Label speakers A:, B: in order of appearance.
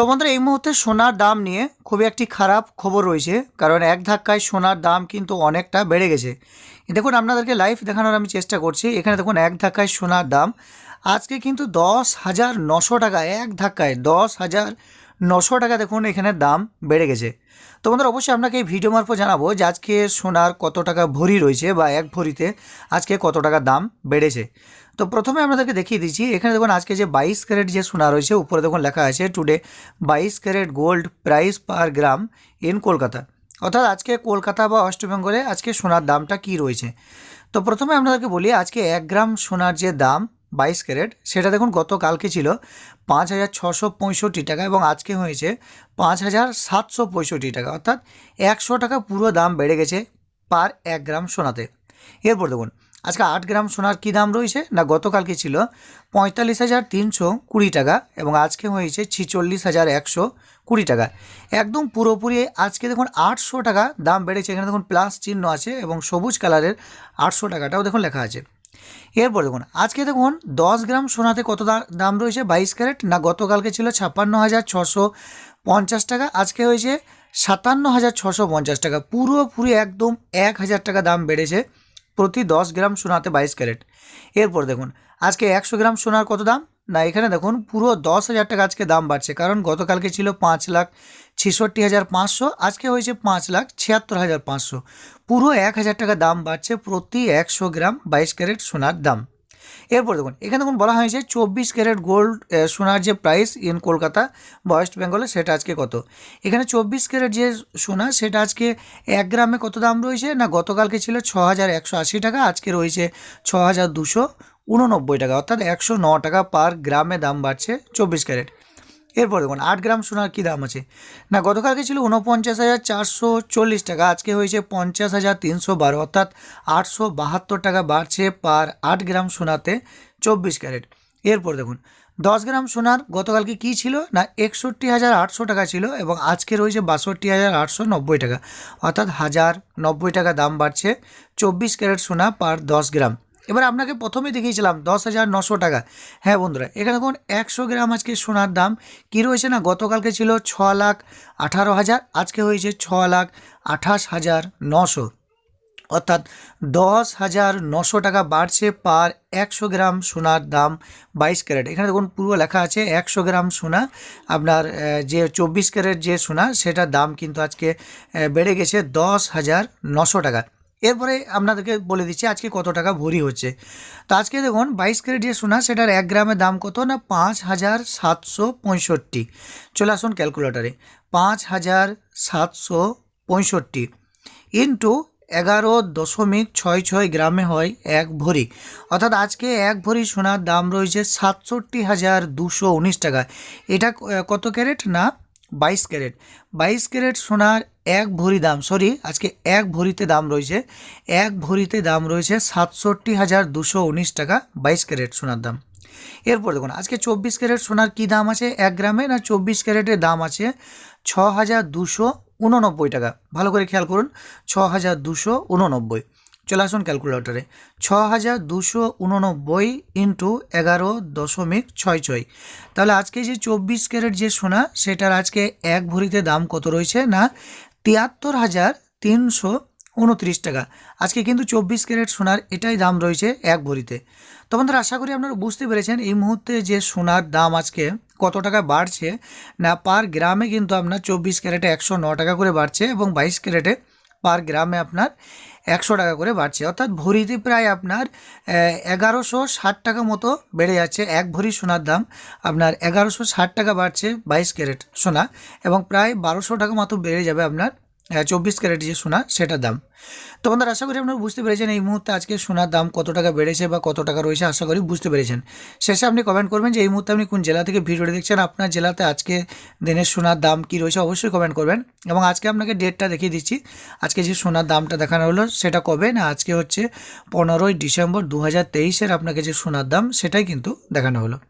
A: তো বন্ধুরা, এই মুহূর্তে সোনার দাম নিয়ে খুবই একটি খারাপ খবর রয়েছে, কারণ এক ধাক্কায় সোনার দাম কিন্তু অনেকটা বেড়ে গেছে। দেখুন, আপনাদেরকে লাইভ দেখানোর আমি চেষ্টা করছি। এখানে দেখুন, এক ধাক্কায় সোনার দাম আজকে কিন্তু দশ হাজার নশো টাকা, এক ধাক্কায় দশ হাজার নশো টাকা দেখুন, এখানে দাম বেড়ে গেছে। তো বন্ধুরা, অবশ্যই আপনাকে এই ভিডিও মারফত জানাব যে আজকে সোনার কত টাকা ভরি রয়েছে বা এক ভরিতে আজকে কত টাকা দাম বেড়েছে। তো প্রথমে আপনাদেরকে দেখিয়ে দিচ্ছি, এখানে দেখুন আজকে যে বাইশ ক্যারেট যে সোনা রয়েছে, উপরে দেখুন লেখা আছে টুডে বাইশ carat gold price per gram in Kolkata. অর্থাৎ আজকে কলকাতা বা ওয়েস্ট বেঙ্গলে আজকে সোনার দামটা কি রয়েছে? তো প্রথমে আপনাদেরকে বলি, আজকে এক গ্রাম সোনার যে দাম বাইশ ক্যারেট। সেটা দেখুন গতকালকে ছিল পাঁচ হাজার ছশো পঁয়ষট্টি টাকা এবং আজকে হয়েছে পাঁচ হাজার সাতশো পঁয়ষট্টি টাকা। অর্থাৎ একশো টাকা পুরো দাম বেড়ে গেছে পার এক গ্রাম সোনাতে। এরপর দেখুন, আজকে আট গ্রাম সোনার কী দাম রয়েছে? না গতকালকে ছিল পঁয়তাল্লিশ হাজার তিনশো কুড়ি টাকা এবং আজকে হয়েছে ছিচল্লিশ হাজার একশো কুড়ি টাকা। একদম পুরোপুরি আজকে দেখুন আটশো টাকা দাম বেড়েছে। এখানে দেখুন প্লাস চিহ্ন আছে এবং সবুজ কালারের আটশো টাকাটাও দেখুন লেখা আছে। এরপর দেখুন, আজকে দেখুন দশ গ্রাম সোনাতে কত দাম রয়েছে? বাইশ ক্যারেট। না, গতকালকে ছিল ছাপ্পান্ন হাজার ছশো পঞ্চাশ টাকা, আজকে হয়েছে সাতান্ন হাজার ছশো পঞ্চাশ টাকা। পুরোপুরি একদম এক হাজার টাকা দাম বেড়েছে প্রতি দশ গ্রাম সোনাতে বাইশ ক্যারেট। এরপর দেখুন, আজকে একশো গ্রাম সোনার কত দাম? না, এখানে দেখুন পুরো দশ হাজার টাকা আজকে দাম বাড়ছে। কারণ গতকালকে ছিল পাঁচ লাখ ছেষট্টি হাজার পাঁচশো, আজকে হয়েছে পাঁচ লাখ ছিয়াত্তর হাজার পাঁচশো। পুরো এক হাজার টাকা দাম বাড়ছে প্রতি একশো গ্রাম বাইশ ক্যারেট সোনার দাম। এরপর দেখুন, এখানে দেখুন বলা হয়েছে চব্বিশ ক্যারেট গোল্ড সোনার যে প্রাইস ইন কলকাতা বা ওয়েস্ট বেঙ্গলে সেটা আজকে কত? এখানে চব্বিশ ক্যারেট যে সোনা, সেটা আজকে এক গ্রামে কত দাম রয়েছে? না, গতকালকে ছিল ছ হাজার একশো আশি টাকা, আজকে রয়েছে ছ হাজার দুশো উননব্বই টাকা, অর্থাৎ একশো ন টাকা পার গ্রামে দাম বাড়ছে চব্বিশ ক্যারেট। এরপর দেখুন, আট গ্রাম সোনার কী দাম আছে? না, গতকালকে ছিল উনপঞ্চাশ হাজার চারশো চল্লিশ টাকা, আজকে হয়েছে পঞ্চাশ হাজার তিনশো বারো, অর্থাৎ আটশো বাহাত্তর টাকা বাড়ছে পার আট গ্রাম সোনাতে চব্বিশ ক্যারেট। এরপর দেখুন, দশ গ্রাম সোনার গতকালকে কী ছিল? না, একষট্টি হাজার আটশো টাকা ছিল এবং আজকে রয়েছে বাষট্টি হাজার আটশো নব্বই টাকা, অর্থাৎ হাজার নব্বই টাকা দাম বাড়ছে চব্বিশ ক্যারেট সোনা পার দশ গ্রাম। এবার আপনাকে প্রথমে দেখিয়েছিলাম দশ হাজার নশো টাকা। হ্যাঁ বন্ধুরা, এখানে দেখুন একশো গ্রাম আজকে সোনার দাম। কী রয়েছে না? গতকালকে ছিল ছ লাখ আঠারো হাজার, আজকে হয়েছে ছ লাখ আঠাশ হাজার নশো। অর্থাৎ দশ হাজার নশো টাকা বাড়ছে পার একশো গ্রাম সোনার দাম বাইশ ক্যারেট। এখানে দেখুন পুরো লেখা আছে একশো গ্রাম সোনা। আপনার যে চব্বিশ ক্যারেট যে সোনা, সেটার দাম কিন্তু আজকে বেড়ে গেছে দশ হাজার নশো টাকা। এরপরে আপনাদেরকে বলে দিচ্ছি আজকে কত টাকা ভরি হচ্ছে। তো আজকে দেখুন, বাইশ ক্যারেট যে সোনা, সেটার এক গ্রামের দাম কত না? পাঁচ হাজার সাতশো পঁয়ষট্টি। চলে আসুন ক্যালকুলেটারে। পাঁচ হাজার সাতশো পঁয়ষট্টি ইন্টু এগারো দশমিক ছয় ছয় গ্রামে হয় এক ভরি। অর্থাৎ আজকে এক ভরি সোনার দাম রয়েছে সাতষট্টি হাজার দুশো উনিশ টাকা। এটা কত ক্যারেট না? বাইশ ক্যারেট। বাইশ ক্যারেট সোনার এক ভরি দাম সরি আজকে এক ভরিতে দাম রয়েছে। এক ভরিতে দাম রয়েছে সাতষট্টি হাজার দুশো উনিশ টাকা বাইশ ক্যারেট সোনার দাম। এরপর দেখুন, আজকে চব্বিশ ক্যারেট সোনার কী দাম আছে? এক গ্রামে না চব্বিশ ক্যারেটের দাম আছে ছ হাজার দুশো উননব্বই টাকা। ভালো করে খেয়াল করুন ছ হাজার দুশো উননব্বই। চলে আসুন ক্যালকুলেটরে। ছ হাজার দুশো উননব্বই ইন্টু এগারো দশমিক ছয় ছয়। তাহলে আজকে যে চব্বিশ ক্যারেট যে সোনা, সেটার আজকে এক ভরিতে দাম কত রয়েছে না তিয়াত্তর হাজার তিনশো উনত্রিশ টাকা। আজকে কিন্তু চব্বিশ ক্যারেট সোনার এটাই দাম রয়েছে এক ভরিতে। তো বন্ধুরা, আশা করি আপনারা বুঝতে পেরেছেন এই মুহূর্তে যে সোনার দাম আজকে কত টাকা বাড়ছে। না, পার গ্রামে কিন্তু আপনার চব্বিশ ক্যারেটে একশো ন টাকা করে বাড়ছে এবং বাইশ ক্যারেটে পার গ্রামে আপনার একশো টাকা করে বাড়ছে। অর্থাৎ ভরিতে প্রায় আপনার এগারোশো ষাট টাকা মতো বেড়ে যাচ্ছে। এক ভরি সোনার দাম আপনার এগারোশো ষাট টাকা বাড়ছে বাইশ ক্যারেট সোনা এবং প্রায় বারোশো টাকা মতো বেড়ে যাবে আপনার চব্বিশ ক্যারেট যে সোনা, সেটার দাম। তো বন্ধুরা, আশা করি আপনারা বুঝতে পেরেছেন এই মুহূর্তে আজকে সোনার দাম কত টাকা বেড়েছে বা কত টাকা রয়েছে, আশা করি বুঝতে পেরেছেন। শেষে আপনি কমেন্ট করবেন যে এই মুহূর্তে আপনি কোন জেলা থেকে ভিডিওটি দেখছেন, আপনার জেলাতে আজকে দিনের সোনার দাম কি রয়েছে, অবশ্যই কমেন্ট করবেন। এবং আজকে আপনাকে ডেটটা দেখিয়ে দিচ্ছি। আজকে যে সোনার দামটা দেখানো হলো, সেটা কবে না আজকে হচ্ছে পনেরোই ডিসেম্বর দু হাজার আপনাকে যে সোনার দাম, সেটাই কিন্তু দেখানো হলো।